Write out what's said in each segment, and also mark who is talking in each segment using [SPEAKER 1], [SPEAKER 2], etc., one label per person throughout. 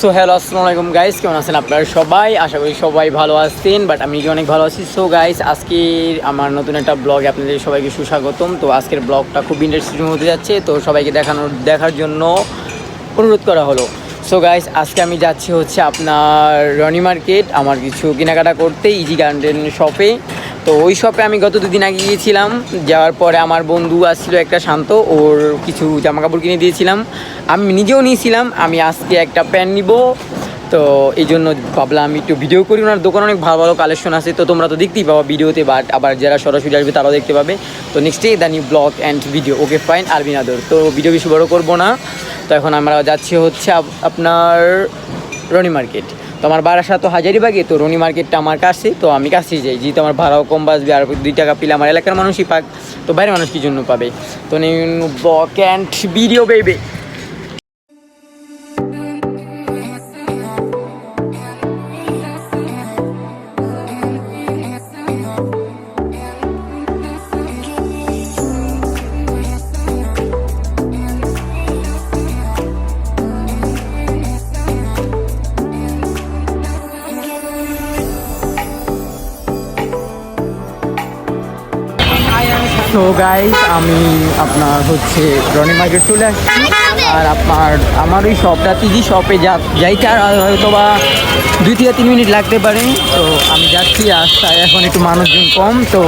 [SPEAKER 1] So hello আসসালামু আলাইকুম guys কেমন আছেন আপনারা সবাই? আশা করি সবাই ভালো আছেন বাট আমি কি অনেক ভালো আছি? সো গাইস আজকে আমার নতুন একটা ব্লগে আপনাদের সবাইকে সুস্বাগতম। তো আজকের ব্লগটা খুব ইন্টারেস্টিং হতে যাচ্ছে। তো সবাইকে দেখানোর, দেখার জন্য অনুরোধ করা হলো। সো গাইস আজকে আমি যাচ্ছি হচ্ছে আপনার রনি মার্কেট, আমার কিছু কেনাকাটা করতে ইজি গার্ডেন শপে তো ওই শপে আমি গত দুদিন আগে গিয়েছিলাম, যাওয়ার পরে আমার বন্ধু আসছিল একটা শান্ত, ওর কিছু জামা কাপড় কিনে দিয়েছিলাম। আমি নিজেও নিয়েছিলাম, আমি আজকে একটা প্যান্ট নিব। তো এই জন্য ভাবলাম আমি একটু ভিডিও করি, ওনার দোকানে অনেক ভালো ভালো কালেকশন আছে। তো তোমরা তো দেখতেই পাবো ভিডিওতে বাট আবার যারা সরাসরি আসবে তারাও দেখতে পাবে। তো next the new blog and video okay fine আর বিনাদর তো ভিডিও বেশি বড় করব না। তো এখন আমরা যাচ্ছি হচ্ছে আপনার রনি মার্কেট তো আমার বারাসা তো হাজারিবাগে তো রনি মার্কেটটা আমার কাছে, তো আমি কাছেই যাই। যেহেতু আমার ভাড়াও কম বাঁচবে আর দুই টাকা পিলে আমার এলাকার মানুষই পাক, তো বাইরের মানুষ কি জন্য পাবে? তো ক্যান্ট অ্যান্ড ভিডিও বেবে তো গাইস আমি আপনার হচ্ছে রনি মার্কেট চলে আসছি। আর আপনার, আমার ওই শপটা তিজি শপে যা যাইতে আর হয়তো বা দুই থেকে তিন মিনিট লাগতে পারে। তো আমি যাচ্ছি, রাস্তায় এখন একটু মানুষজন কম। তো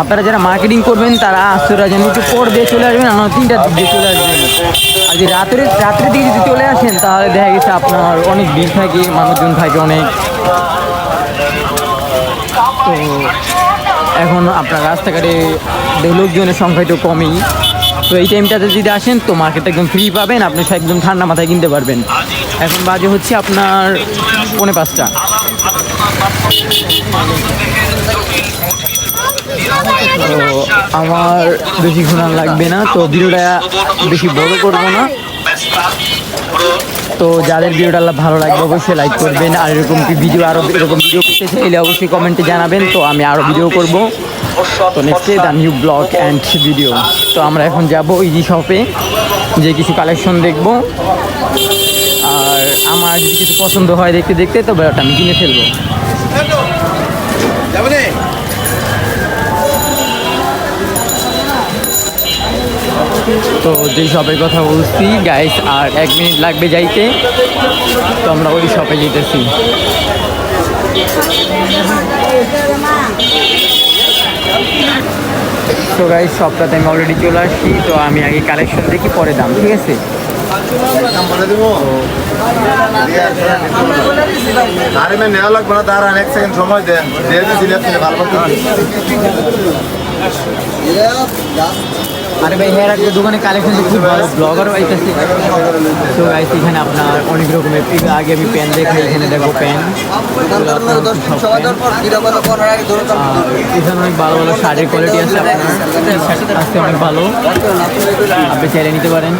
[SPEAKER 1] আপনারা যারা মার্কেটিং করবেন, তারা আস্তরা যেন একটু পর দিয়ে চলে আসবেন আমার তিনটার দিক দিয়ে চলে আসবেন। আর যদি রাত্রে, রাত্রের দিকে যদি চলে আসেন, তাহলে দেখা গেছে আপনার অনেক ভিড় থাকে, মানুষজন থাকে অনেক। তো এখন আপনার রাস্তাঘাটে লোকজনের সংখ্যা একটু কমই। তো এই টাইমটাতে যদি আসেন, তো মার্কেটটা একদম ফ্রি পাবেন। আপনি একদম ঠান্ডা মাথায় কিনতে পারবেন। এখন বাজে হচ্ছে আপনার পৌনে পাঁচটা। তো আমার বেশি ঘোরান লাগবে না। তো ভিডিওটা বেশি বড় করব না। তো যাদের ভিডিওটা ভালো লাগবে, অবশ্যই লাইক করবেন। আর এরকম কি ভিডিও আরও এরকম ভিডিও করতে চাইলে অবশ্যই কমেন্টে জানাবেন। তো আমি আরও ভিডিও করব। তো next the new blog and video তো আমরা এখন যাব ইজি শপে যে কিছু কালেকশন দেখব। আর আমার যদি কিছু পছন্দ হয় দেখতে দেখতে, তো বেড়াটা আমি কিনে ফেলব। তো যেই শপের কথা বলছি গাইস আর এক মিনিট লাগবে যাইতে, তো আমরা ওই শপে যেতেছি। তো গাইস শপটাতে আমি অলরেডি চলে আসছি, তো আমি আগে কালেকশন দেখি, পরে দাম, ঠিক আছে?
[SPEAKER 2] আরে লাগবে না এক সেকেন্ড সময় দেন। দিয়ে ভালো
[SPEAKER 1] আরে ভাই হেয়ার একটা দোকানে কালেকশন খুব ভালো ব্লগারও আইতেছে। তো গাইস এখানে আপনার অনেক রকমের আগে আমি প্যান দেখাই, এখানে দেখো প্যান এখানে অনেক ভালো ভালো শাড়ির কোয়ালিটি আছে আপনার। অনেক ভালো। আপনি চাইলে নিতে পারেন।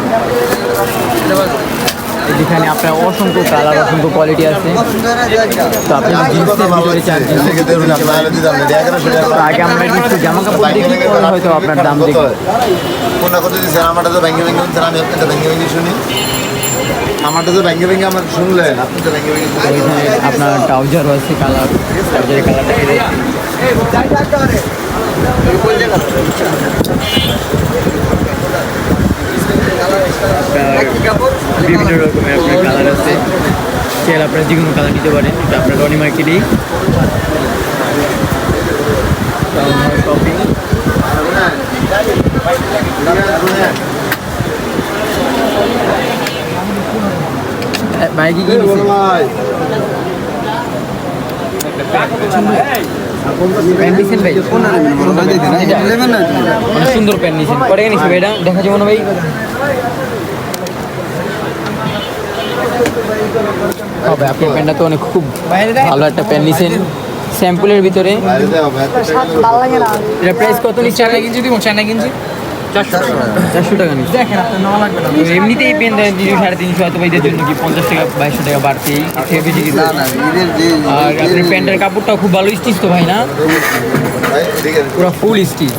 [SPEAKER 1] যেখানে আপনার অসংখ্য কালার অসংখ্য কোয়ালিটি আছে। তো আপনি জিন্সের ভিতরে চান। তো আগে আমরা একটু জামা কাপড় দেখি হয়তো আপনার দাম দেখি।
[SPEAKER 2] কোনটা কত দিচ্ছেন আমারটা তো আমি শুনি। আমারটা তো আমার শুনলেন আপনি তো ভেঙে ভেঙে
[SPEAKER 1] এখানে আপনার ট্রাউজারও আছে কালার ট্রাউজারের কালারটা বিভিন্ন রকমের আপনার কালার আছে। সেল আপনারা যে কোনো কালার নিতে পারেন। এটা আপনার রনি মার্কেটেই শপিং কি
[SPEAKER 2] ভাই?
[SPEAKER 1] সুন্দর প্যান্ট কটা নিছি ভাই এটা? দেখা যাব না ভাই। হবে আপনার প্যান্টটা তো অনেক খুব ভালো একটা প্যান্ট নিছেন। স্যাম্পলের ভিতরে। এটা প্রাইস কত নিচ্ছে
[SPEAKER 3] চায়না কিনছি দিব চায়না কিনছি
[SPEAKER 1] চারশো টাকা নিচ্ছে।
[SPEAKER 3] দেখেন আপনার নেওয়া লাগবে না।
[SPEAKER 1] তো এমনিতেই পেন তিনশো সাড়ে তিনশো হয়তো ভাইদের জন্য কি পঞ্চাশ টাকা বাইশশো টাকা বাড়তি থেকে বেশি কিছু আর আপনার প্যান্টের কাপড়টাও খুব ভালো স্টিচ তো ভাই না? পুরো ফুল স্টিচ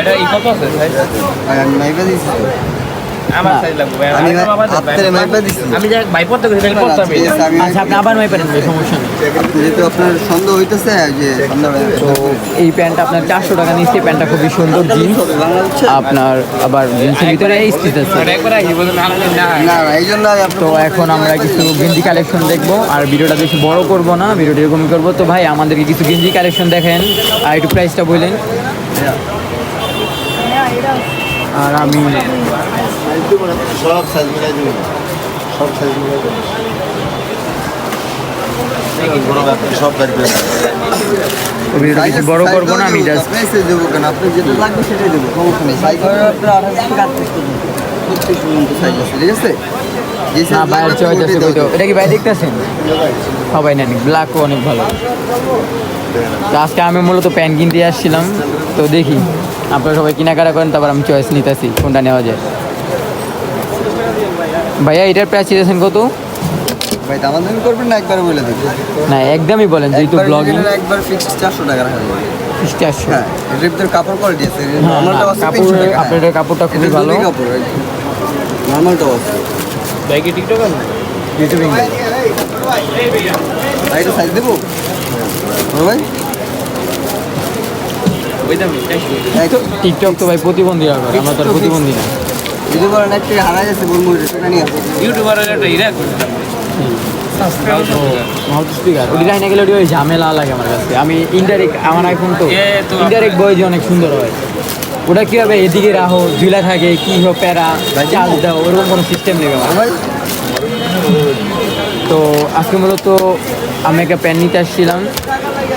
[SPEAKER 3] এটা এই কত আছে? আমার সাইজ লাগবে ভাই।
[SPEAKER 4] আমি
[SPEAKER 3] আমি
[SPEAKER 4] মাইপা দিছি।
[SPEAKER 3] আমি যা ভাই পড়তে গেছি তাহলে পড়তে হবে।
[SPEAKER 4] ঠিক আছে, আমি
[SPEAKER 1] আচ্ছা আপনি আবার মাই পারেন সমস্যা নেই।
[SPEAKER 4] যেহেতু আপনার সন্দেহ হইতেছে যে
[SPEAKER 1] তো এই প্যান্টটা আপনার চারশো টাকা নিচ্ছে প্যান্টটা খুবই সুন্দর জিন্স। আপনার আবার জিন্সের ভিতরে আছে
[SPEAKER 3] বলুন না
[SPEAKER 1] তো এখন আমরা কিছু গেঞ্জি কালেকশন দেখব আর ভিডিওটা বেশি বড় করব না ভিডিওটা এরকমই করব। তো ভাই আমাদেরকে কিছু গেঞ্জি কালেকশন দেখেন আর একটু প্রাইসটা বললেন আর আমি এটা কি দেখতেছেন সবাই নেন ব্ল্যাকও অনেক ভালো তো আজকে আমি মূলত প্যান্ট কিনতে আসছিলাম তো দেখি আপনারা সবাই কেনাকাটা করেন তারপর আমি চয়েস নিতেছি কোনটা নেওয়া যায় ভাইয়া এটার প্রাইস চেয়েছেন কত?
[SPEAKER 4] ভাই করবেন না একবার বলে দেবো?
[SPEAKER 1] না একদমই বলেন যেহেতু
[SPEAKER 4] একবার
[SPEAKER 1] ব্লগিং
[SPEAKER 4] একবার ফিক্সড চারশো টাকা রাখা হ্যাঁ কাপড় কোয়ালিটি আছে
[SPEAKER 1] হ্যাঁ,
[SPEAKER 4] আছে টাকা।
[SPEAKER 1] আপনাদের কাপড়টা খুবই ভালো।
[SPEAKER 4] কাপড় নর্মালটাও আছে।
[SPEAKER 3] ভাই কি টিকটক আছে?
[SPEAKER 1] ইউটিউবিং
[SPEAKER 4] ভাই এটা সাইজ দেবো? ভাই?
[SPEAKER 3] ওই দামি
[SPEAKER 4] এক-
[SPEAKER 1] টিকটক তো ভাই প্রতিবন্ধী আমরা তো আর প্রতিবন্ধী না।
[SPEAKER 4] যাচ্ছে বলব নিয়ে।
[SPEAKER 3] ইউটিউবারের একটা করতে
[SPEAKER 1] ওই ঝামেলা লাগে আমার কাছে। আমি ইনডাইরেক্ট আমার আইফোন তো ইনডাইরেক্ট বই অনেক সুন্দর হয়। ওটা কি হবে এদিকে রাখো ঝুলা থাকে কি হোক প্যারা দাও ওরকম কোনো সিস্টেম নেই আমার। তো আজকে মূলত আমি একটা প্যান নিতে আসছিলাম।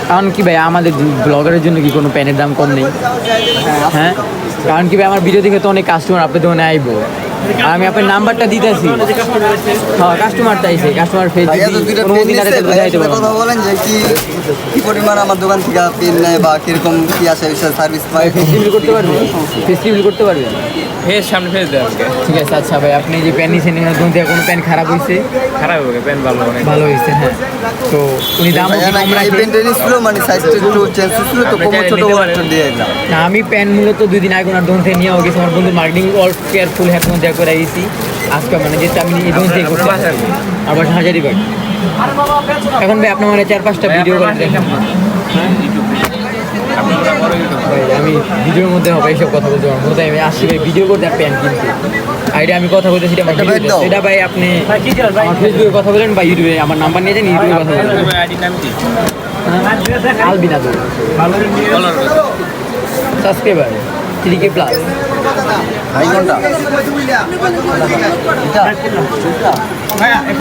[SPEAKER 1] কারণ কি ভাই আমাদের ব্লগারের জন্য কি কোনো প্যানের দাম কম নেই? হ্যাঁ? কারণ কি ভাই আমার ভিডিও দেখে তো অনেক কাস্টমার আপনার দোকানে আইবো। আর আমি আপনার নাম্বারটা দিতেছি। হ্যাঁ কাস্টমারটা আইছে কাস্টমার ফেস পারব।
[SPEAKER 4] কথা। বলেন যে কি কি পরিমাণ আমার দোকান থেকে পেন নেয় বা কীরকম কি আসে সার্ভিস
[SPEAKER 1] ফেস্টিভ্যাল করতে পারবে ফেস্টিভ্যাল করতে পারবেন?
[SPEAKER 3] ফেস সামনে ফেস দেয় আজকে।
[SPEAKER 1] ঠিক আছে আচ্ছা ভাই আপনি যে প্যান নিয়েছেন থেকে কোনো প্যান খারাপ হয়েছে
[SPEAKER 3] খারাপ হবে প্যান ভালো অনেক
[SPEAKER 1] ভালো হয়েছে হ্যাঁ। তো উনি
[SPEAKER 4] নাকি
[SPEAKER 1] কম রাখে
[SPEAKER 4] নিচ্ছিল মানে সাইজটা একটু চেঞ্জ ছিল তো কম ছোট বড় দিয়ে দিলাম।
[SPEAKER 1] না আমি প্যান মূলত দুই দিন আগে ওনার দোকান থেকে নিয়ে গেছি আমার বন্ধু মার্কেটিং অল কেয়ারফুল হ্যাপ মধ্যে করে গেছি আজকে মানে যেটা আমি এই দোকান থেকে আর বাসা এখন ভাই আপনার মানে চার পাঁচটা ভিডিও করে দেখেন ভাই আমি ভিডিওর মধ্যে হবে এইসব কথা বলতে পারব তাই আমি আসছি ভাই ভিডিও করতে আর প্যান কিনতে। আইডিয়া আমি কথা।
[SPEAKER 4] বেড দাও।
[SPEAKER 1] সেটা ভাই আপনি আমার ফেসবুকে কথা বলেন বা ইউটিউবে আমার নাম্বার নিয়ে যান ইউটিউবে কথা বলেন। আলবিনা তো সাবস্ক্রাইবার থ্রি কে প্লাস
[SPEAKER 4] ভাই কোনটা? এটা